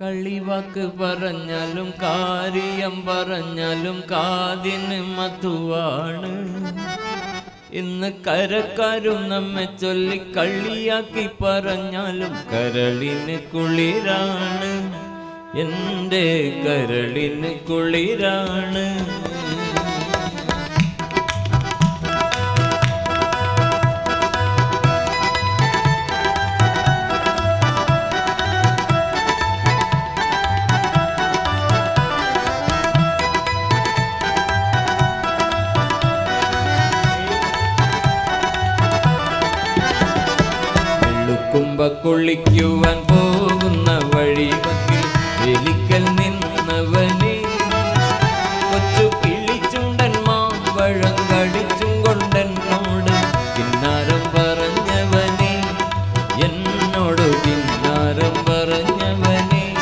കളിവാക്ക് പറഞ്ഞാലും കാര്യം പറഞ്ഞാലും കാതിന് മധുവാണ്. ഇന്ന് കരക്കാരും നമ്മെ ചൊല്ലി കളിയാക്കി പറഞ്ഞാലും കരളിന് കുളിരാണ്. എന്റെ കരളിന് കുളിരാണ്. കുളിക്കുവാൻ പോകുന്ന വഴി എലിക്കൽ നിന്നവനെ. കൊച്ചു കിളിച്ചുണ്ടൻ മാമ്പഴം കടിച്ചും കൊണ്ടെന്നോട് കിന്നാരം പറഞ്ഞവനെ. എന്നോട് കിന്നാരം പറഞ്ഞവനെ.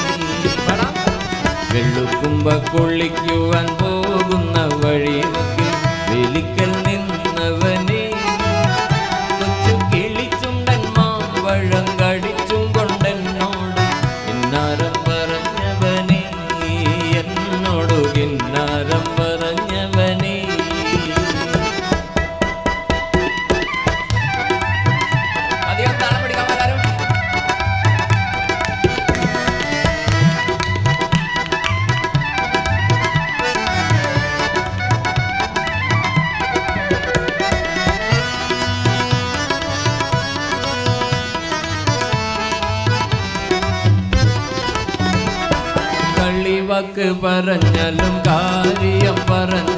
വെള്ളുക്കുമ്പ കുളിക്കുവാൻ കിന്നാരം കളിവാക്ക് പറഞ്ഞാലും കാര്യം പറഞ്ഞാലും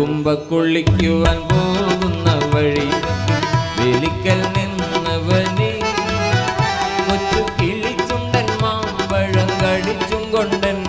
വെള്ളുക്കുമ്പ കുളിക്കുവാൻ പോകുന്ന വഴി വെലിക്കൽ നിന്നവനെ കൊച്ചു കിളിച്ചുണ്ടൻ മാമ്പഴം കടിച്ചും കൊണ്ടെന്നോട്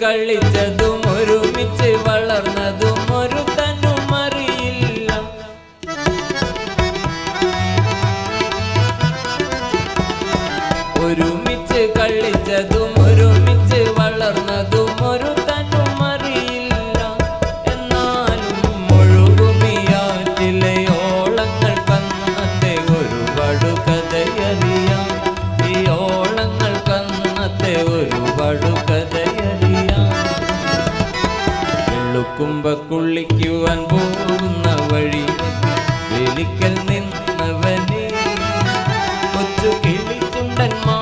കളിച്ചതും ഒരുമിച്ച് വളർന്നതും ഒരു തന്നും അറിയില്ല ഒരുമിച്ച് കളിച്ചതും പാമ്പക്കുള്ളിക്കുവാൻ പോകുന്ന വഴി വെലിക്കൽ നിന്നവനെ കൊച്ചു കിളിച്ചുണ്ടന്മാ